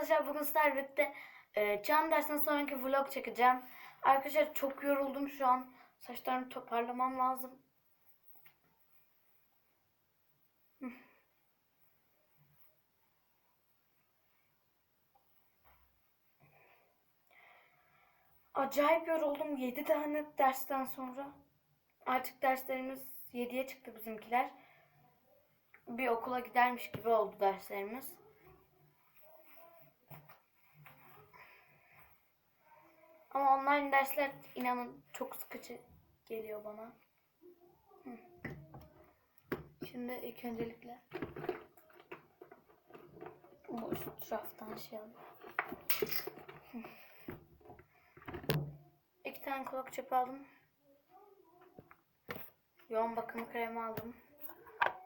arkadaşlar bugün sizlerle birlikte e, can dersinden sonraki vlog çekeceğim. Arkadaşlar çok yoruldum şu an. Saçlarımı toparlamam lazım. Acayip yoruldum 7 tane dersten sonra. Artık derslerimiz 7'ye çıktı bizimkiler. Bir okula gidermiş gibi oldu derslerimiz. Ama online dersler inanın çok sıkıcı geliyor bana. Şimdi ilk öncelikle bu üst raftan şey alayım. İki tane kulak çöpü aldım. Yoğun bakım kremi aldım.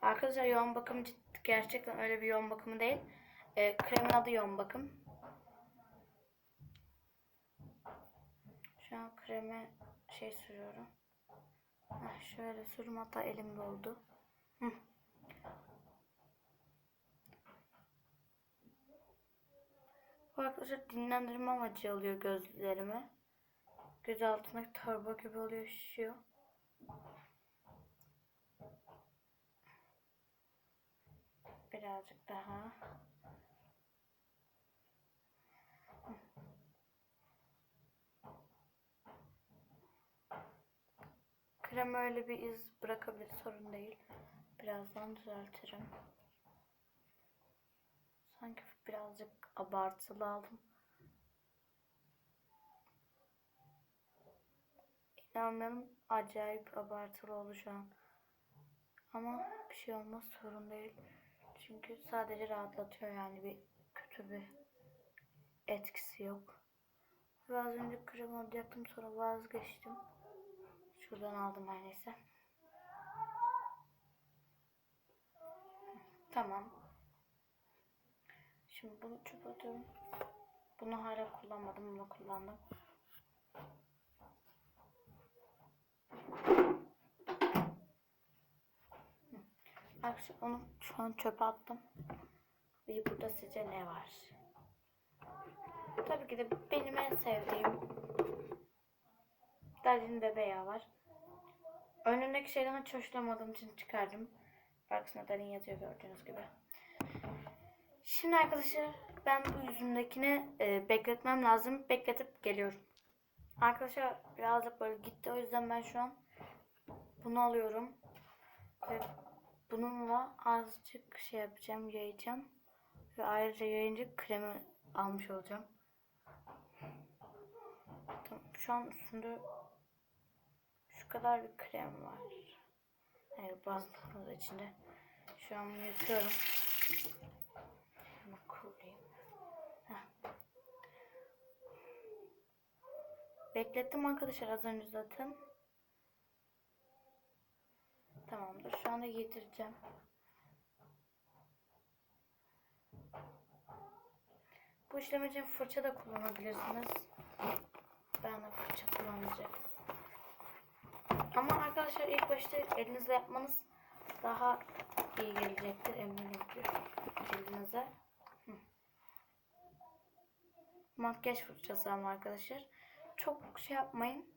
Arkadaşlar yoğun bakım gerçekten öyle bir yoğun bakımı değil. Ee, kremin adı yoğun bakım. Şu an kreme şey sürüyorum. Heh, şöyle sürüm hatta elim doldu. Hı. Bu arkadaşlar dinlendirme amacı alıyor gözlerime. Göz altındaki torba gibi oluyor şişiyor. Birazcık daha. Krem öyle bir iz bırakabilir sorun değil. Birazdan düzeltirim. Sanki birazcık abartılı aldım. İnanmıyorum acayip abartılı oldu. Ama bir şey olmaz sorun değil. Çünkü sadece rahatlatıyor yani bir kötü bir etkisi yok. Ve az önce krem alacaktım sonra vazgeçtim. Şuradan aldım her. Tamam. Şimdi bunu çöpe atıyorum. Bunu hala kullanmadım. Bunu kullandım. Arkadaşlar onu şu an çöpe attım. Ve burada sizce ne var? Tabii ki de benim en sevdiğim Darlin bebe yağı var. Önündeki şeyden hiç hoşlanmadığım için çıkardım. Arkasında Darlin yazıyor gördüğünüz gibi. Şimdi arkadaşlar ben bu yüzümdekini e, bekletmem lazım. Bekletip geliyorum. Arkadaşlar birazcık böyle gitti. O yüzden ben şu an bunu alıyorum. Ve bununla azıcık şey yapacağım, yayacağım. Ve ayrıca yayınca kremi almış olacağım. Tamam, şu an üstünde kadar bir krem var. Hayır bazı da içinde. Şu an. Heh. Beklettim arkadaşlar az önce zaten. Tamamdır. Şu anda yedireceğim. Bu işlem için fırça da kullanabilirsiniz. Ben de fırça kullanacağım. Ama arkadaşlar ilk başta elinizle yapmanız daha iyi gelecektir eminim cildinize. Hı. Makyaj fırçası ama arkadaşlar. Çok şey yapmayın.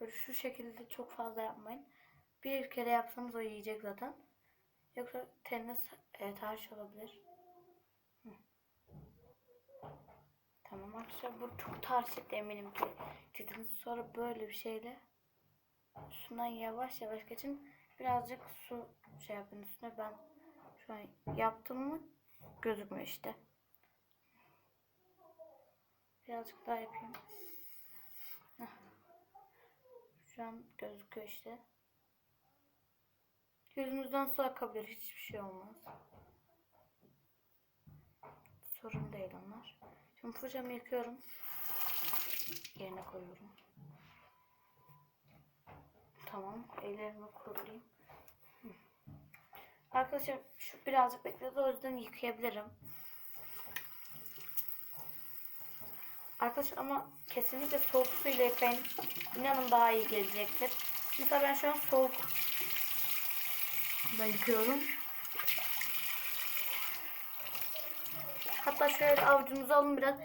Böyle şu şekilde çok fazla yapmayın. Bir kere yapsanız o yiyecek zaten. Yoksa teniniz e, tarih olabilir. Tamam arkadaşlar bu çok tarih eminim ki. Cildiniz sonra böyle bir şeyle üstünden yavaş yavaş geçin. Birazcık su şey yapın üstüne. Ben şu an yaptım mı gözükmüyor işte. Birazcık daha yapayım. Şu an gözüküyor işte. Yüzünüzden su akabilir. Hiçbir şey olmaz. Sorun değil onlar. Şimdi fırçamı yıkıyorum. Yerine koyuyorum. Tamam. Ellerimi kurulayım. Arkadaşlar şu birazcık bekledi. O yüzden yıkayabilirim. Arkadaşlar ama kesinlikle soğuk suyla yıkayın. İnanın daha iyi gelecektir. Mesela ben şu an soğuk da yıkıyorum. Hatta şöyle avucunuza alın biraz.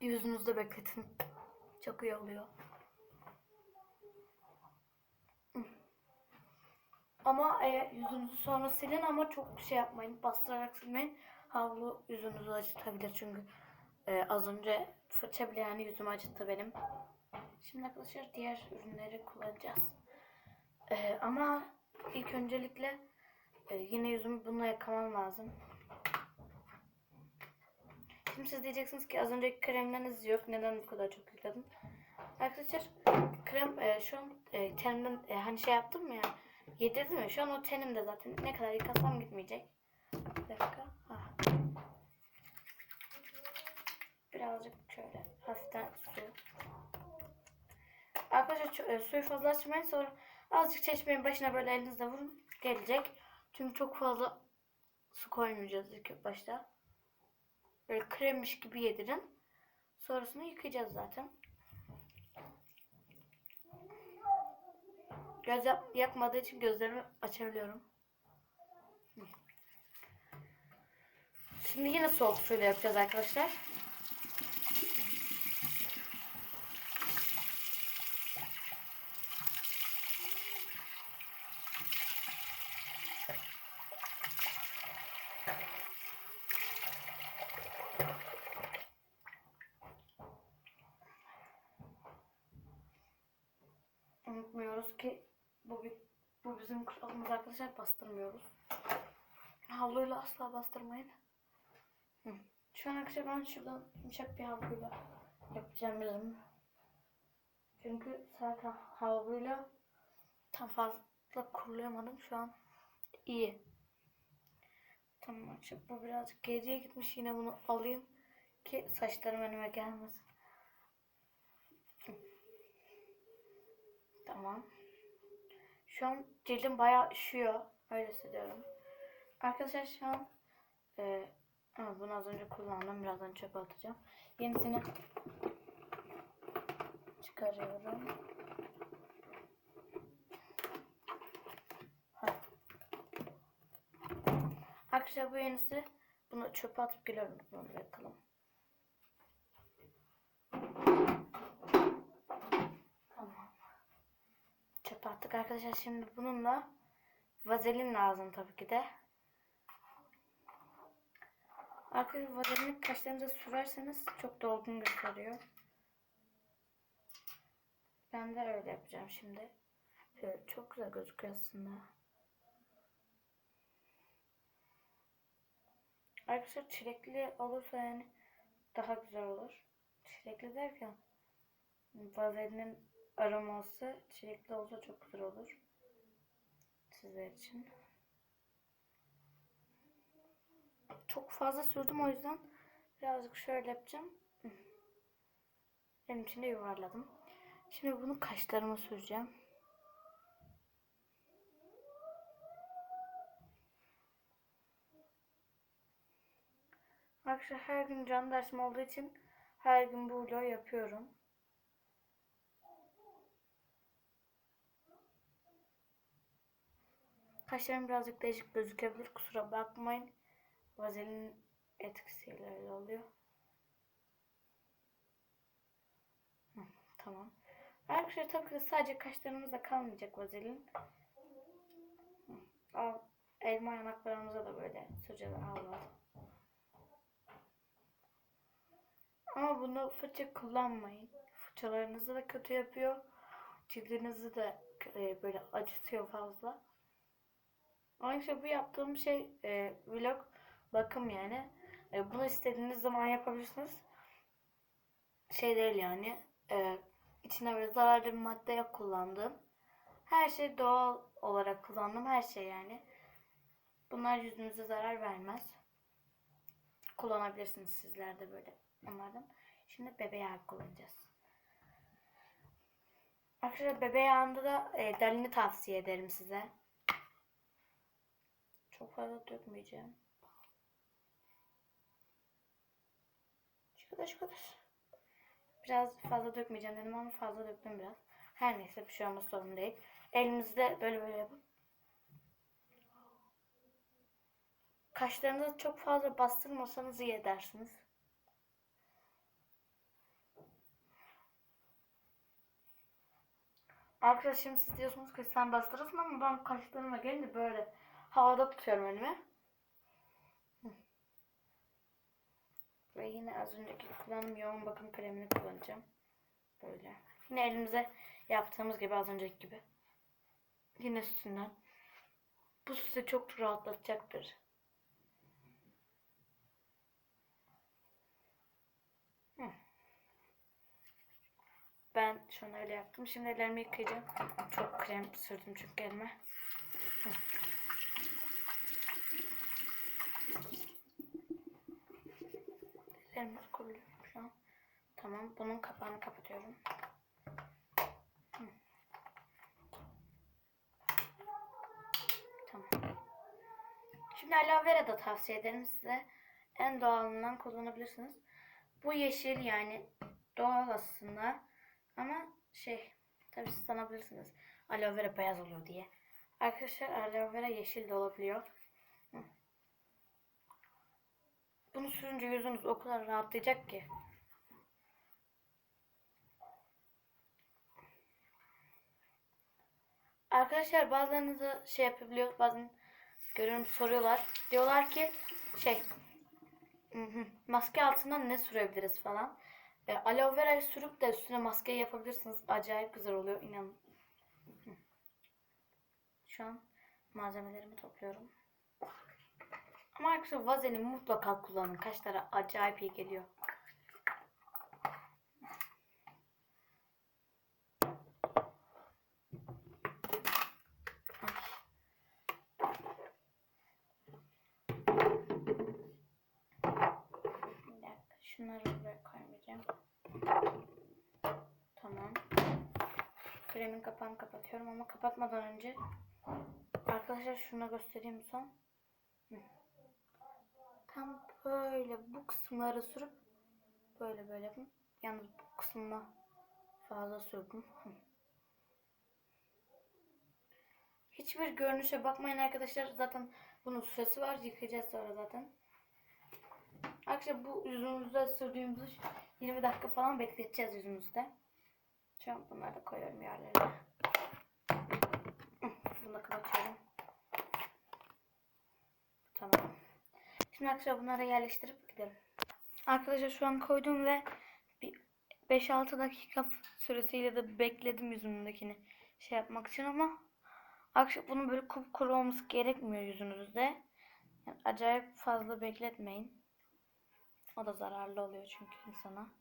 Yüzünüzde bekletin. Çok iyi oluyor. Ama eğer yüzünüzü sonra silin ama çok şey yapmayın. Bastırarak silmeyin. Havlu yüzünüzü acıtabilir çünkü e, az önce fırça bile yani yüzümü acıttı benim. Şimdi arkadaşlar diğer ürünleri kullanacağız. E, ama ilk öncelikle e, yine yüzümü bununla yıkamam lazım. Şimdi siz diyeceksiniz ki az önceki kremleriniz yok. Neden bu kadar çok yıkadın? Arkadaşlar krem e, şu an e, tenimden e, hani şey yaptım ya yedirdim ya şu an o tenimde zaten ne kadar yıkasam gitmeyecek. Bir dakika. Ah. Birazcık şöyle hafiften su. Arkadaşlar e, suyu fazla açmayın sonra azıcık çeşmenin başına böyle elinizle vurun gelecek. Çünkü çok fazla su koymayacağız ilk başta. Böyle kremmiş gibi yedirin. Sonrasını yıkayacağız zaten. Göz yap- yakmadığı için gözlerimi açabiliyorum. Şimdi yine soğuk suyla yapacağız arkadaşlar. Unutmuyoruz ki bu, bi- bu bizim kuralımız arkadaşlar bastırmıyoruz. Havluyla asla bastırmayın. Şu an arkadaşlar ben şuradan yumuşak bir havluyla yapacağım yüzümü. Çünkü zaten havluyla tam fazla kurulayamadım şu an. iyi. Tamam arkadaşlar bu birazcık geriye gitmiş yine bunu alayım ki saçlarım önüme gelmesin. Tamam. Şu an cildim bayağı üşüyor. Öyle hissediyorum. Arkadaşlar şu an e, bunu az önce kullandım. Birazdan çöpe atacağım. Yenisini çıkarıyorum. Ha. Arkadaşlar bu yenisi. Bunu çöpe atıp geliyorum. Bunu bırakalım. Tamam. Attık arkadaşlar. Şimdi bununla vazelin lazım tabii ki de. Arkadaşlar vazelini kaşlarınıza sürerseniz çok dolgun gösteriyor. Ben de öyle yapacağım şimdi. Şöyle çok güzel gözüküyor aslında. Arkadaşlar çilekli olursa yani daha güzel olur. Çilekli derken vazelinin aroması çilekli olsa çok güzel olur. Sizler için. Çok fazla sürdüm o yüzden birazcık şöyle yapacağım. Benim için de yuvarladım. Şimdi bunu kaşlarıma süreceğim. Arkadaşlar her gün can dersim olduğu için her gün bu vlogu yapıyorum. Kaşlarım birazcık değişik gözükebilir. Kusura bakmayın. Vazelin etkisiyle öyle oluyor. Hı, tamam. Arkadaşlar tabii ki de sadece kaşlarımızda kalmayacak vazelin. Hı, al, elma yanaklarımıza da böyle süreceğiz Allah. Ama bunu fırça kullanmayın. Fırçalarınızı da kötü yapıyor. Cildinizi de e, böyle acıtıyor fazla. Ayrıca bu yaptığım şey e, vlog bakım yani. E, bunu istediğiniz zaman yapabilirsiniz. Şey değil yani. E, içine böyle zararlı bir madde yok kullandığım. Her şey doğal olarak kullandım. Her şey yani. Bunlar yüzünüze zarar vermez. Kullanabilirsiniz sizler de böyle onlardan. Şimdi bebe yağı kullanacağız. Arkadaşlar bebe yağında da e, dalini tavsiye ederim size. Çok fazla dökmeyeceğim. Şu kadar şu kadar. Biraz fazla dökmeyeceğim dedim ama fazla döktüm biraz. Her neyse bir şey olmaz sorun değil. Elimizde böyle böyle yapıp kaşlarınızı çok fazla bastırmasanız iyi edersiniz. Arkadaşlar şimdi siz diyorsunuz ki sen bastırırsın ama ben kaşlarıma gelince böyle havada tutuyorum. Hı. Ve yine az önceki kullandığım yoğun bakım kremini kullanacağım. Böyle. Yine elimize yaptığımız gibi az önceki gibi. Yine üstünden. Bu sizi çok rahatlatacaktır. Ben şu an öyle yaptım. Şimdi ellerimi yıkayacağım. Çok krem sürdüm çünkü elime. Hı. Ellerimiz kuruluyor şu an. Tamam. Bunun kapağını kapatıyorum. Tamam. Şimdi aloe vera da tavsiye ederim size. En doğalından kullanabilirsiniz. Bu yeşil yani doğal aslında. Ama şey tabii siz sanabilirsiniz. Aloe vera beyaz oluyor diye. Arkadaşlar aloe vera yeşil de olabiliyor. Hı. Bunu sürünce yüzünüz o kadar rahatlayacak ki. Arkadaşlar bazılarınız şey yapabiliyor. Bazen görüyorum soruyorlar. Diyorlar ki şey maske altından ne sürebiliriz falan. E, aloe vera sürüp de üstüne maskeyi yapabilirsiniz. Acayip güzel oluyor inanın. Şu an malzemelerimi topluyorum. Ama arkadaşlar vazelini mutlaka kullanın. Kaşlara acayip iyi geliyor. Şunları buraya koymayacağım. Tamam. Kremin kapağını kapatıyorum ama kapatmadan önce arkadaşlar şuna göstereyim son. Hı. Tam böyle bu kısımları sürüp böyle böyle yapın. Yalnız bu kısmına fazla sürdüm. Hiçbir görünüşe bakmayın arkadaşlar. Zaten bunun süresi var. Yıkayacağız sonra zaten. Arkadaşlar bu yüzümüzde sürdüğümüzü 20 dakika falan bekleteceğiz yüzümüzde. Şu an bunları da koyuyorum yerlerine. Bunu da kapatıyorum. Tamam. Şimdi arkadaşlar bunları yerleştirip gidelim. Arkadaşlar şu an koydum ve bir 5-6 dakika süresiyle de bekledim yüzümdekini şey yapmak için ama arkadaşlar bunun böyle kupkuru olması gerekmiyor yüzünüzde. Yani acayip fazla bekletmeyin. O da zararlı oluyor çünkü insana.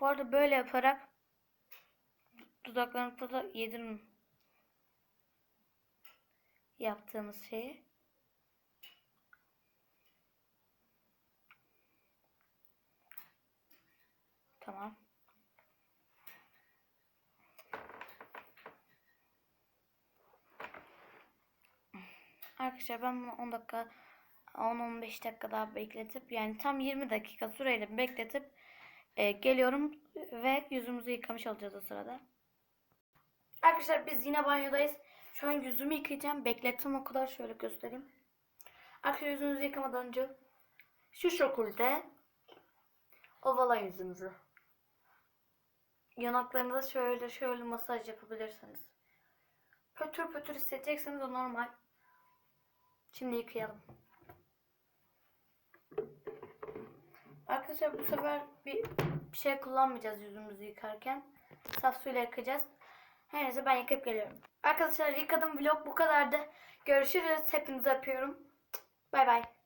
Bu arada böyle yaparak dudaklarınızda da yedirin yaptığımız şeyi. Tamam. Arkadaşlar ben bunu 10 dakika 10-15 dakika daha bekletip yani tam 20 dakika süreyle bekletip e, geliyorum ve yüzümüzü yıkamış olacağız o sırada. Arkadaşlar biz yine banyodayız. Şu an yüzümü yıkayacağım. Beklettim o kadar şöyle göstereyim. Arkadaşlar yüzünüzü yıkamadan önce şu şekilde ovalayın yüzünüzü. Yanaklarınıza şöyle şöyle masaj yapabilirsiniz. Pötür pötür hissedecekseniz o normal. Şimdi yıkayalım. Arkadaşlar bu sefer bir, bir şey kullanmayacağız yüzümüzü yıkarken. Saf suyla yıkayacağız. Her neyse ben yıkayıp geliyorum. Arkadaşlar yıkadım vlog bu kadardı. Görüşürüz. Hepinizi öpüyorum. Bay bay.